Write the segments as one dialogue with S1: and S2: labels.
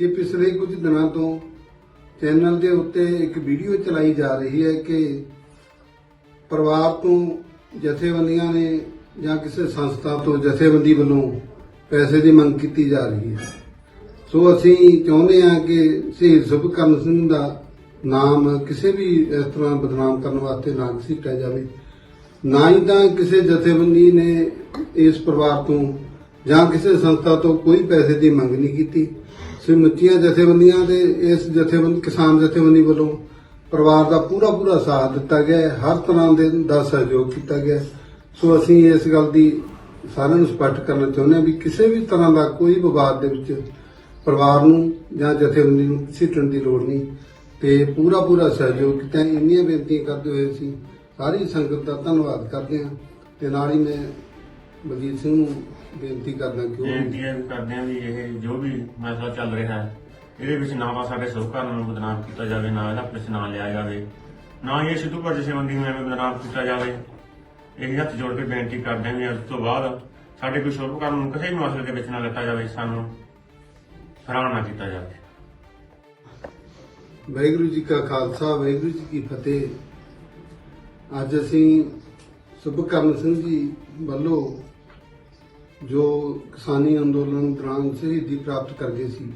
S1: ਕਿ ਪਿਛਲੇ ਕੁਝ ਦਿਨਾਂ ਤੋਂ ਚੈਨਲ ਦੇ ਉੱਤੇ ਇੱਕ ਵੀਡੀਓ ਚਲਾਈ ਜਾ ਰਹੀ ਹੈ ਕਿ ਪਰਿਵਾਰ ਤੋਂ ਜਥੇਬੰਦੀਆਂ ਨੇ ਜਾਂ ਕਿਸੇ ਸੰਸਥਾ ਤੋਂ ਜਥੇਬੰਦੀ ਵੱਲੋਂ ਪੈਸੇ ਦੀ ਮੰਗ ਕੀਤੀ ਜਾ ਰਹੀ ਹੈ। ਸੋ ਅਸੀਂ ਚਾਹੁੰਦੇ ਹਾਂ ਕਿ ਸ਼ਹੀਦ ਸੁਭਕਰਨ ਸਿੰਘ ਦਾ ਨਾਮ ਕਿਸੇ ਵੀ ਇਸ ਤਰ੍ਹਾਂ ਬਦਨਾਮ ਕਰਨ ਵਾਸਤੇ ਨਾ ਘਸੀਟਿਆ ਜਾਵੇ। ਨਾ ਹੀ ਤਾਂ ਕਿਸੇ ਜਥੇਬੰਦੀ ਨੇ ਇਸ ਪਰਿਵਾਰ ਤੋਂ ਜਾਂ ਕਿਸੇ ਸੰਸਥਾ ਤੋਂ ਕੋਈ ਪੈਸੇ ਦੀ ਮੰਗ ਨਹੀਂ ਕੀਤੀ। ਸਮੁੱਚੀਆਂ ਜਥੇਬੰਦੀਆਂ ਦੇ ਇਸ ਜਥੇਬੰਦੀ, ਕਿਸਾਨ ਜਥੇਬੰਦੀ ਵੱਲੋਂ ਪਰਿਵਾਰ ਦਾ ਪੂਰਾ ਪੂਰਾ ਸਾਥ ਦਿੱਤਾ ਗਿਆ ਹੈ। ਹਰ ਤਰ੍ਹਾਂ ਦੇ ਦਾ ਸਹਿਯੋਗ ਕੀਤਾ ਗਿਆ ਹੈ। ਸੋ ਅਸੀਂ ਇਸ ਗੱਲ ਦੀ ਸਾਰਿਆਂ ਨੂੰ ਸਪਸ਼ਟ ਕਰਨਾ ਚਾਹੁੰਦੇ ਹਾਂ ਵੀ ਕਿਸੇ ਵੀ ਤਰ੍ਹਾਂ ਦਾ ਕੋਈ ਵਿਵਾਦ ਦੇ ਵਿੱਚ ਪਰਿਵਾਰ ਨੂੰ ਜਾਂ ਜਥੇਬੰਦੀ ਨੂੰ ਸਿੱਟਣ ਦੀ ਲੋੜ ਨਹੀਂ ਤੇ ਪੂਰਾ ਪੂਰਾ ਸਹਿਯੋਗ ਕੀਤਾ ਇੰਨੀਆਂ ਬੇਨਤੀਆਂ ਕਰਦੇ ਹੋਏ ਅਸੀਂ ਸਾਰੀ ਸੰਗਤ ਦਾ ਧੰਨਵਾਦ ਕਰਦੇ ਹਾਂ ਤੇ ਨਾਲ ਹੀ ਮੈਂ ਬਲਜੀਤ ਸਿੰਘ ਨੂੰ ਬੇਨਤੀ ਕਰਦਾ ਕਿ ਉਹ
S2: ਬੇਨਤੀਆਂ ਵੀ ਕਰਦੇ ਹਾਂ ਵੀ ਇਹ ਜੋ ਵੀ ਮਸਲਾ ਚੱਲ ਰਿਹਾ ਹੈ ਇਹਦੇ ਵਿੱਚ ਨਾ ਤਾਂ ਸਾਡੇ ਸਹਿਕਾਰਾਂ ਨੂੰ ਬਦਨਾਮ ਕੀਤਾ ਜਾਵੇ ਨਾ ਇਹਦਾ ਨਾਂ ਲਿਆ ਜਾਵੇ ਨਾ ਹੀ ਇਹ ਸਿੱਧੂ ਪਰ ਜਥੇਬੰਦੀ ਨੂੰ ਐਵੇਂ ਬਦਨਾਮ ਕੀਤਾ ਜਾਵੇ। ਇਹ ਹੱਥ ਜੋੜ ਕੇ ਬੇਨਤੀ ਕਰਦੇ ਹਾਂ ਵੀ ਅੱਜ ਤੋਂ ਬਾਅਦ ਸਾਡੇ ਕੋਈ ਸਹਿਕਾਰਾਂ ਨੂੰ ਕਿਸੇ ਵੀ ਮਸਲੇ ਦੇ ਵਿੱਚ ਨਾ ਲੱਤਾ ਜਾਵੇ ਸਾਨੂੰ ਹੈਰਾਨ ਨਾ ਕੀਤਾ ਜਾਵੇ।
S1: ਵਾਹਿਗੁਰੂ ਜੀ ਕਾ ਖਾਲਸਾ ਵਾਹਿਗੁਰੂ ਜੀ ਕੀ ਫਤਿਹ। ਅੱਜ ਅਸੀਂ ਸੁਭਕਰਨ ਸਿੰਘ ਜੀ ਵੱਲੋਂ ਜੋ ਕਿਸਾਨੀ ਅੰਦੋਲਨ ਦੌਰਾਨ ਸ਼ਹੀਦੀ ਪ੍ਰਾਪਤ ਕਰ ਗਏ ਸੀ,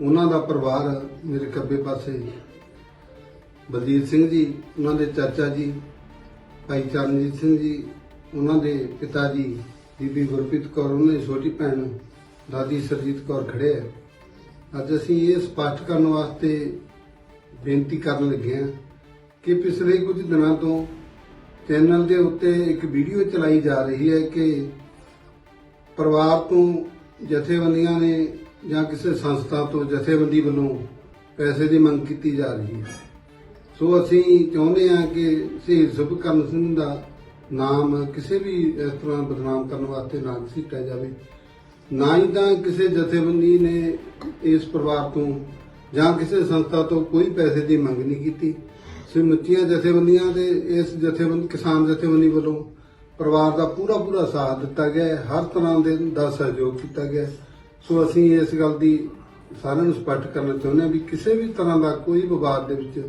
S1: ਉਹਨਾਂ ਦਾ ਪਰਿਵਾਰ ਮੇਰੇ ਖੱਬੇ ਪਾਸੇ ਬਲਦੀਪ ਸਿੰਘ ਜੀ, ਉਹਨਾਂ ਦੇ ਚਾਚਾ ਜੀ, ਭਾਈ ਚਰਨਜੀਤ ਸਿੰਘ ਜੀ, ਉਹਨਾਂ ਦੇ ਪਿਤਾ ਜੀ, ਬੀਬੀ ਗੁਰਪ੍ਰੀਤ ਕੌਰ, ਉਹਨਾਂ ਦੀ ਛੋਟੀ ਭੈਣ ਦਾਦੀ ਸਰਜੀਤ ਕੌਰ ਖੜੇ ਹੈ ਅੱਜ ਅਸੀਂ ਇਹ ਸਪਸ਼ਟ ਕਰਨ ਵਾਸਤੇ ਬੇਨਤੀ ਕਰਨ ਲੱਗੇ ਹਾਂ ਕਿ ਪਿਛਲੇ ਕੁਝ ਦਿਨਾਂ ਤੋਂ ਚੈਨਲ ਦੇ ਉੱਤੇ ਇੱਕ ਵੀਡੀਓ ਚਲਾਈ ਜਾ ਰਹੀ ਹੈ ਕਿ ਪਰਿਵਾਰ ਤੋਂ ਜਥੇਬੰਦੀਆਂ ਨੇ ਜਾਂ ਕਿਸੇ ਸੰਸਥਾ ਤੋਂ ਜਥੇਬੰਦੀ ਵੱਲੋਂ ਪੈਸੇ ਦੀ ਮੰਗ ਕੀਤੀ ਜਾ ਰਹੀ ਹੈ। ਸੋ ਅਸੀਂ ਚਾਹੁੰਦੇ ਹਾਂ ਕਿ ਸ਼ਹੀਦ ਸੁਭਕਰਨ ਸਿੰਘ ਦਾ ਨਾਮ ਕਿਸੇ ਵੀ ਇਸ ਤਰ੍ਹਾਂ ਬਦਨਾਮ ਕਰਨ ਵਾਸਤੇ ਨਾ ਘਸੀਟਿਆ ਜਾਵੇ। ਨਾ ਹੀ ਤਾਂ ਕਿਸੇ ਜਥੇਬੰਦੀ ਨੇ ਇਸ ਪਰਿਵਾਰ ਤੋਂ ਜਾਂ ਕਿਸੇ ਸੰਸਥਾ ਤੋਂ ਕੋਈ ਪੈਸੇ ਦੀ ਮੰਗ ਨਹੀਂ ਕੀਤੀ। ਸਮੁੱਚੀਆਂ ਜਥੇਬੰਦੀਆਂ ਦੇ ਇਸ ਜਥੇਬੰਦੀ ਕਿਸਾਨ ਜਥੇਬੰਦੀ ਵੱਲੋਂ ਪਰਿਵਾਰ ਦਾ ਪੂਰਾ ਪੂਰਾ ਸਾਥ ਦਿੱਤਾ ਗਿਆ ਹੈ। ਹਰ ਤਰ੍ਹਾਂ ਦੇ ਦਾ ਸਹਿਯੋਗ ਕੀਤਾ ਗਿਆ ਹੈ। ਸੋ ਅਸੀਂ ਇਸ ਗੱਲ ਦੀ ਸਾਰਿਆਂ ਨੂੰ ਸਪਸ਼ਟ ਕਰਨਾ ਚਾਹੁੰਦੇ ਹਾਂ ਵੀ ਕਿਸੇ ਵੀ ਤਰ੍ਹਾਂ ਦਾ ਕੋਈ ਵਿਵਾਦ ਦੇ ਵਿੱਚ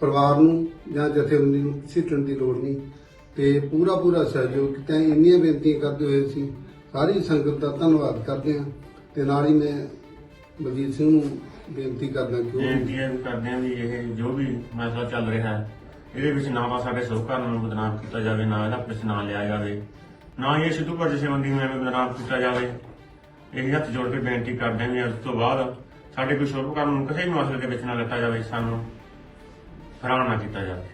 S1: ਪਰਿਵਾਰ ਨੂੰ ਜਾਂ ਜਥੇਬੰਦੀ ਨੂੰ ਸਿੱਟਣ ਦੀ ਲੋੜ ਨਹੀਂ ਤੇ ਪੂਰਾ ਪੂਰਾ ਸਹਿਯੋਗ ਕੀਤਾ ਇੰਨੀਆਂ ਬੇਨਤੀਆਂ ਕਰਦੇ ਹੋਏ ਅਸੀਂ ਸਾਰੀ ਸੰਗਤ ਦਾ ਧੰਨਵਾਦ ਕਰਦੇ ਹਾਂ ਤੇ ਨਾਲ ਹੀ ਮੈਂ ਬਲਜੀਤ ਸਿੰਘ ਨੂੰ ਬੇਨਤੀ ਕਰਦਾ ਕਿ ਉਹ
S2: ਬੇਨਤੀਆਂ ਵੀ ਕਰਦੇ ਹਾਂ ਵੀ ਇਹ ਜੋ ਵੀ ਮਸਲਾ ਚੱਲ ਰਿਹਾ ਹੈ ਇਹਦੇ ਵਿੱਚ ਨਾ ਤਾਂ ਸਾਡੇ ਸਹਿਕਾਰਾਂ ਨੂੰ ਬਦਨਾਮ ਕੀਤਾ ਜਾਵੇ, ਨਾ ਇਹਦਾ ਆਪਣੇ ਨਾਂ ਲਿਆ ਜਾਵੇ, ਨਾ ਹੀ ਇਹ ਸਿੱਧੂ ਪਰ ਜਥੇਬੰਦੀ ਨੂੰ ਐਵੇਂ ਬਦਨਾਮ ਕੀਤਾ ਜਾਵੇ। ਇਹ ਹੱਥ ਜੋੜ ਕੇ ਬੇਨਤੀ ਕਰਦੇ ਹਾਂ ਵੀ ਅੱਜ ਤੋਂ ਬਾਅਦ ਸਾਡੇ ਕੋਈ ਸਹਿਕਾਰਾਂ ਨੂੰ ਕਿਸੇ ਵੀ ਮਸਲੇ ਦੇ ਵਿੱਚ ਨਾ ਲੱਤਾ ਜਾਵੇ, ਸਾਨੂੰ ਹੈਰਾਨ ਨਾ ਕੀਤਾ ਜਾਵੇ।